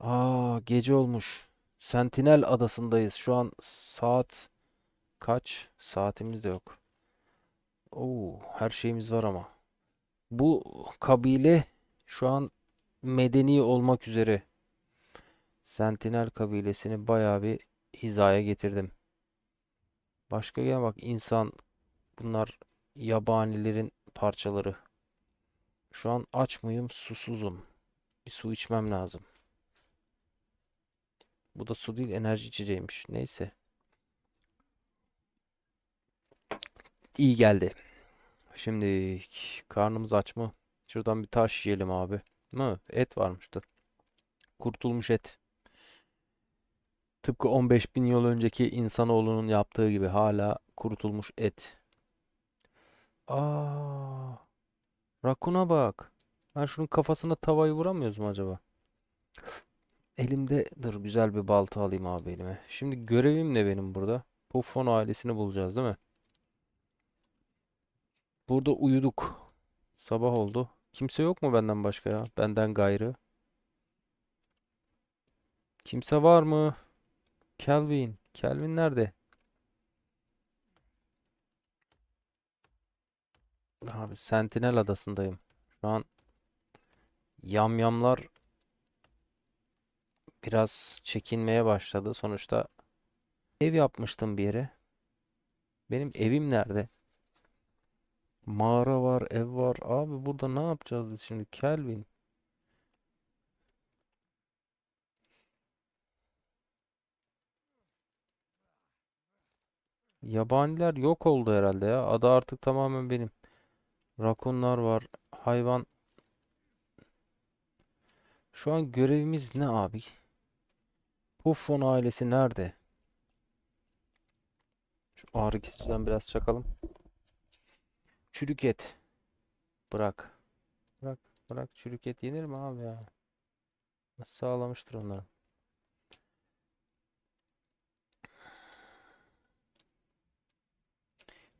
Aa gece olmuş. Sentinel adasındayız. Şu an saat kaç? Saatimiz de yok. Oo, her şeyimiz var ama. Bu kabile şu an medeni olmak üzere. Sentinel kabilesini bayağı bir hizaya getirdim. Başka gene bak insan bunlar yabanilerin parçaları. Şu an aç mıyım? Susuzum. Bir su içmem lazım. Bu da su değil enerji içeceğiymiş. Neyse. İyi geldi. Şimdi karnımız aç mı? Şuradan bir taş yiyelim abi. Mı? Et varmıştı. Kurtulmuş et. Tıpkı 15 bin yıl önceki insanoğlunun yaptığı gibi hala kurutulmuş et. Aa, rakuna bak. Ben şunun kafasına tavayı vuramıyoruz mu acaba? Elimde dur güzel bir balta alayım abi elime. Şimdi görevim ne benim burada? Buffon ailesini bulacağız değil mi? Burada uyuduk. Sabah oldu. Kimse yok mu benden başka ya? Benden gayrı. Kimse var mı? Kelvin. Kelvin nerede? Abi Sentinel adasındayım. Şu an yamyamlar biraz çekinmeye başladı. Sonuçta ev yapmıştım bir yere. Benim evim nerede? Mağara var, ev var. Abi burada ne yapacağız biz şimdi? Kelvin. Yabaniler yok oldu herhalde ya. Ada artık tamamen benim. Rakunlar var. Hayvan. Şu an görevimiz ne abi? Buffon ailesi nerede? Şu ağrı kesiciden biraz çakalım. Çürük et. Bırak. Bırak. Bırak. Çürük et yenir mi abi ya? Nasıl sağlamıştır onları?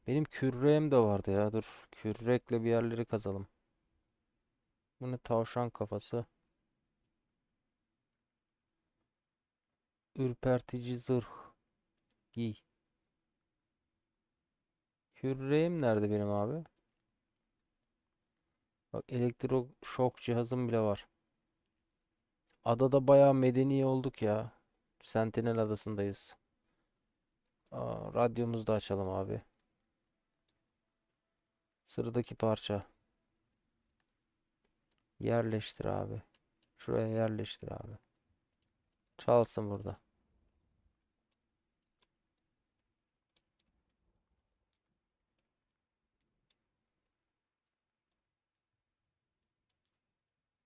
Benim kürreğim de vardı ya. Dur. Kürrekle bir yerleri kazalım. Bu ne tavşan kafası? Ürpertici zırh. Giy. Kürreğim nerede benim abi? Bak elektroşok cihazım bile var. Adada bayağı medeni olduk ya. Sentinel adasındayız. Aa, radyomuzu da açalım abi. Sıradaki parça. Yerleştir abi. Şuraya yerleştir abi. Çalsın burada.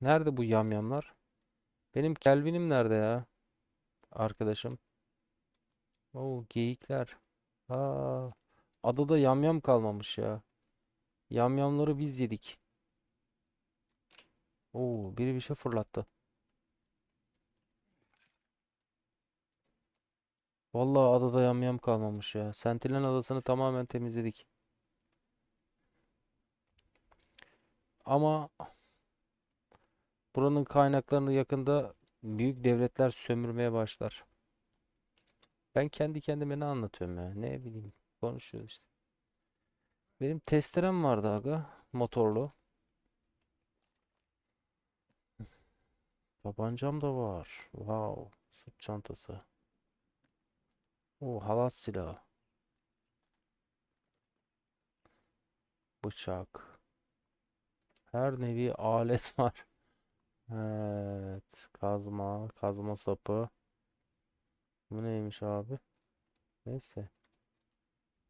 Nerede bu yamyamlar? Benim Kelvin'im nerede ya? Arkadaşım. Oo geyikler. Aa, adada yamyam kalmamış ya. Yamyamları biz yedik. Oo biri bir şey fırlattı. Vallahi adada yamyam kalmamış ya. Sentinel adasını tamamen temizledik. Ama buranın kaynaklarını yakında büyük devletler sömürmeye başlar. Ben kendi kendime ne anlatıyorum ya? Ne bileyim. Konuşuyoruz işte. Benim testerem vardı aga. Motorlu. Tabancam da var. Wow. Sırt çantası. O halat silahı. Bıçak. Her nevi alet var. Evet. Kazma. Kazma sapı. Bu neymiş abi? Neyse.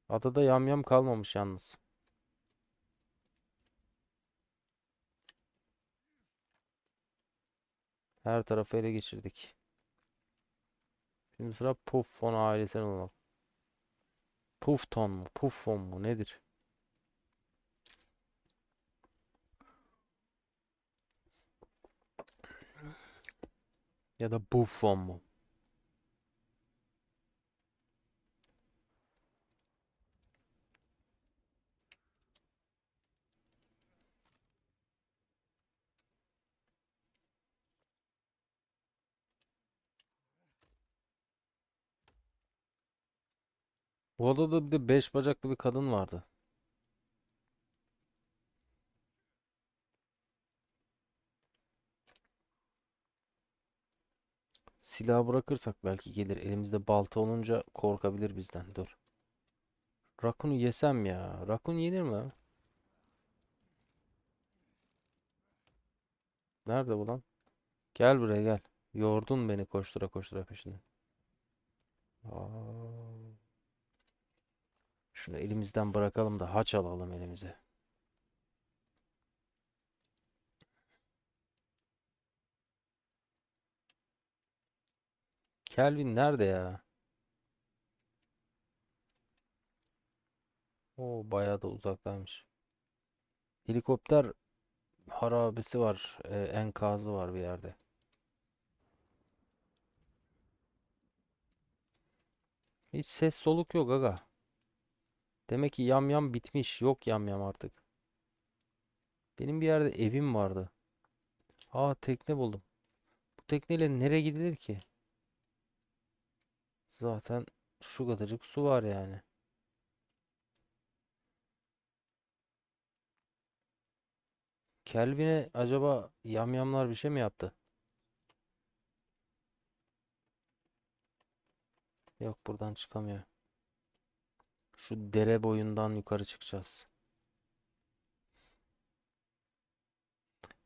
Adada yamyam kalmamış yalnız. Her tarafı ele geçirdik. Şimdi sıra Puffon ailesine bulmak. Puffton mu? Puffon mu? Nedir? Ya da Buffon mu? Bu adada bir de beş bacaklı bir kadın vardı. Silahı bırakırsak belki gelir. Elimizde balta olunca korkabilir bizden. Dur. Rakunu yesem ya. Rakun yenir mi? Nerede bu lan? Gel buraya gel. Yordun beni koştura koştura peşinden. Aa. Şunu elimizden bırakalım da haç alalım elimize. Kelvin nerede ya? O bayağı da uzaktaymış. Helikopter harabesi var. e, enkazı var bir yerde. Hiç ses soluk yok aga. Demek ki yamyam bitmiş. Yok yamyam artık. Benim bir yerde evim vardı. Aa tekne buldum. Bu tekneyle nereye gidilir ki? Zaten şu kadarcık su var yani. Kelvin'e acaba yamyamlar bir şey mi yaptı? Yok buradan çıkamıyor. Şu dere boyundan yukarı çıkacağız.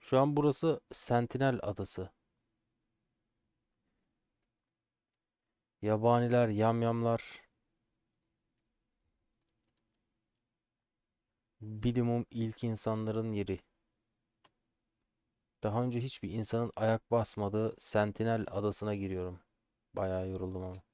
Şu an burası Sentinel Adası. Yabaniler, yamyamlar, bilimum ilk insanların yeri. Daha önce hiçbir insanın ayak basmadığı Sentinel Adası'na giriyorum. Bayağı yoruldum ama.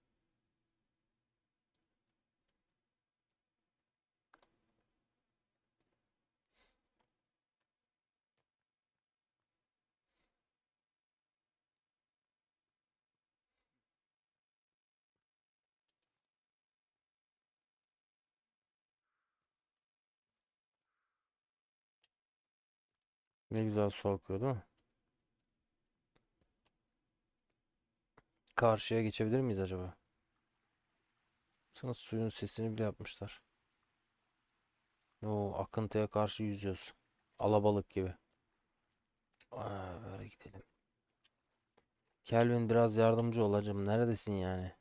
Ne güzel su akıyor değil mi? Karşıya geçebilir miyiz acaba? Sana suyun sesini bile yapmışlar. O akıntıya karşı yüzüyoruz. Alabalık gibi. Aa, böyle gidelim. Kelvin biraz yardımcı olacağım. Neredesin yani?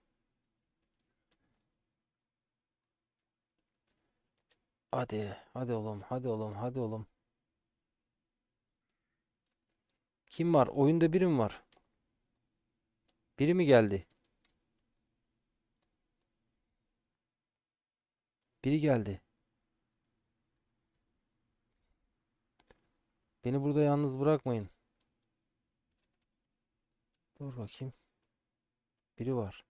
Hadi, hadi oğlum, hadi oğlum, hadi oğlum. Kim var? Oyunda biri mi var? Biri mi geldi? Biri geldi. Beni burada yalnız bırakmayın. Dur bakayım. Biri var.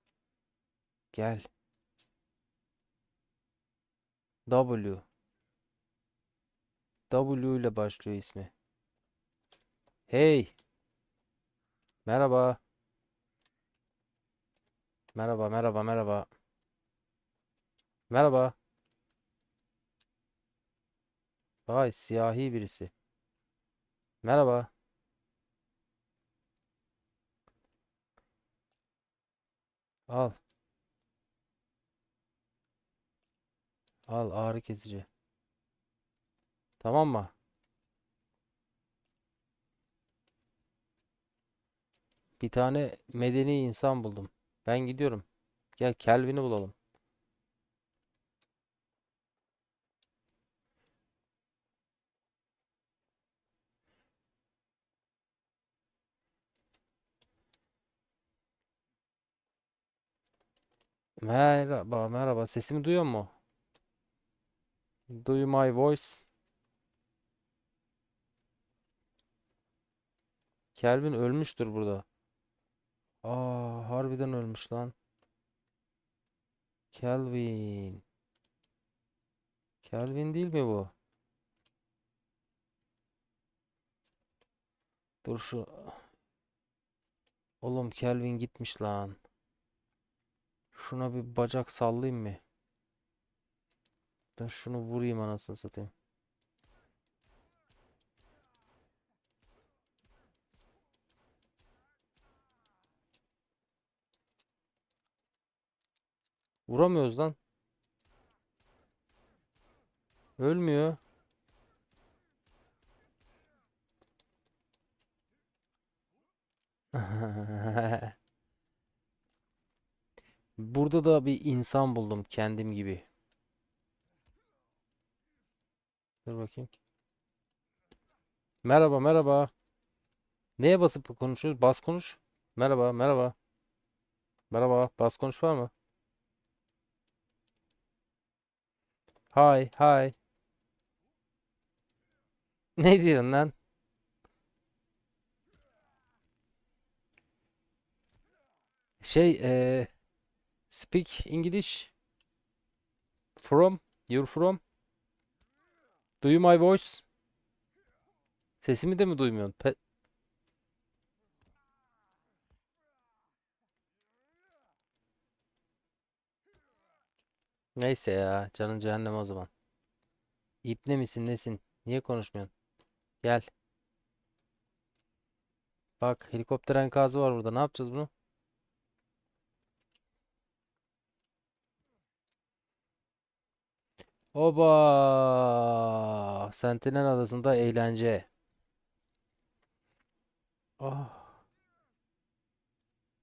Gel. W. W ile başlıyor ismi. Hey. Merhaba. Merhaba, merhaba, merhaba. Merhaba. Vay, siyahi birisi. Merhaba. Al. Al ağrı kesici. Tamam mı? Bir tane medeni insan buldum. Ben gidiyorum. Gel Kelvin'i bulalım. Merhaba, merhaba. Sesimi duyuyor mu? Do you my voice? Kelvin ölmüştür burada. Aa, harbiden ölmüş lan. Kelvin. Kelvin değil mi bu? Dur şu. Oğlum Kelvin gitmiş lan. Şuna bir bacak sallayayım mı? Ben şunu vurayım anasını satayım. Vuramıyoruz lan. Ölmüyor. Burada da bir insan buldum kendim gibi. Dur bakayım. Merhaba, merhaba. Neye basıp konuşuyoruz? Bas konuş. Merhaba, merhaba. Merhaba, bas konuş var mı? Hi, hi. Ne diyorsun lan? Şey, eee speak English from, you're from. Do you my voice? Sesimi de mi duymuyorsun? Pe- Neyse ya, canın cehennem o zaman. İbne misin, nesin? Niye konuşmuyorsun? Gel. Bak, helikopter enkazı var burada. Ne yapacağız bunu? Oba! Sentinel Adası'nda eğlence. Ah,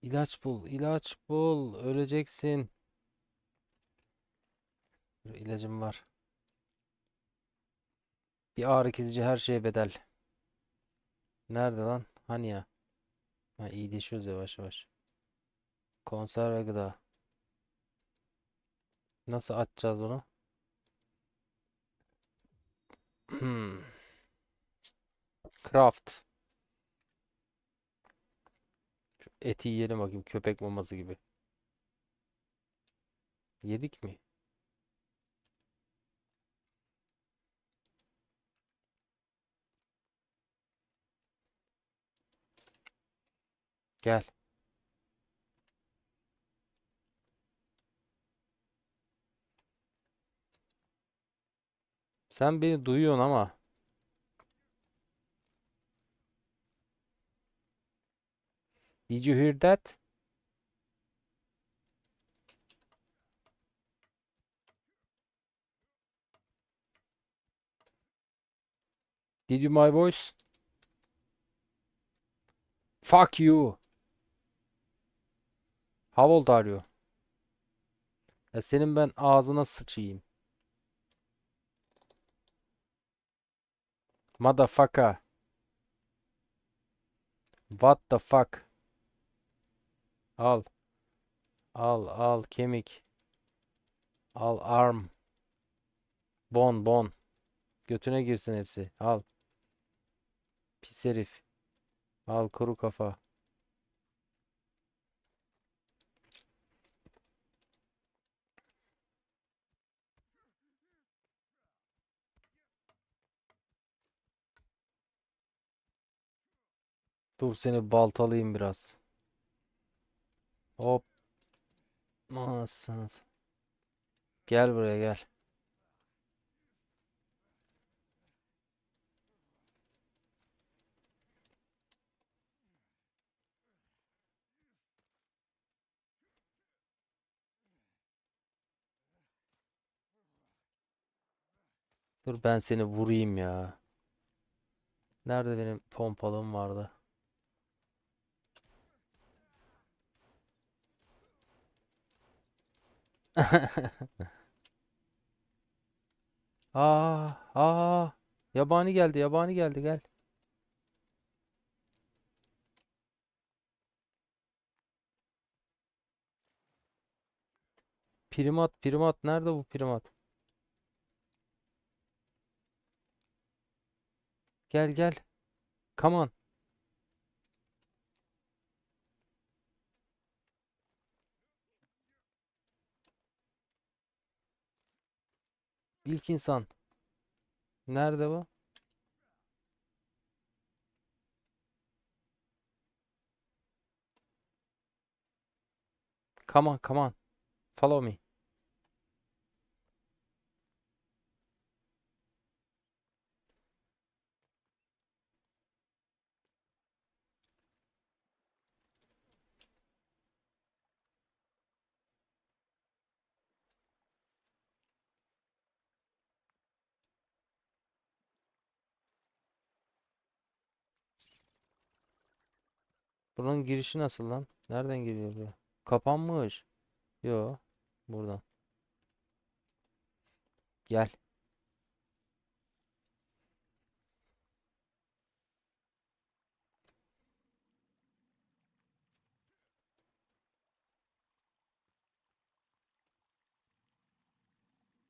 ilaç bul, ilaç bul. Öleceksin. İlacım var. Bir ağrı kesici her şeye bedel. Nerede lan? Hani ya? Ha, iyileşiyoruz yavaş yavaş. Konserve gıda. Nasıl açacağız bunu? Hmm. Craft. Şu eti yiyelim bakayım köpek maması gibi. Yedik mi? Gel. Sen beni duyuyorsun ama. Did you hear that? Did you my voice? Fuck you. Are you? Ya senin ben ağzına sıçayım. Motherfucker. What the fuck? Al. Al al kemik. Al arm. Bon bon. Götüne girsin hepsi. Al. Pis herif. Al kuru kafa. Dur seni baltalayayım biraz. Hop. Anasını. Gel buraya gel. Dur ben seni vurayım ya. Nerede benim pompalım vardı? Aa, aa. Yabani geldi, yabani geldi, gel. Primat, primat. Nerede bu primat? Gel, gel. Come on. İlk insan. Nerede bu? Come on, come on. Follow me. Buranın girişi nasıl lan? Nereden giriyor buraya? Kapanmış. Yo. Buradan. Gel.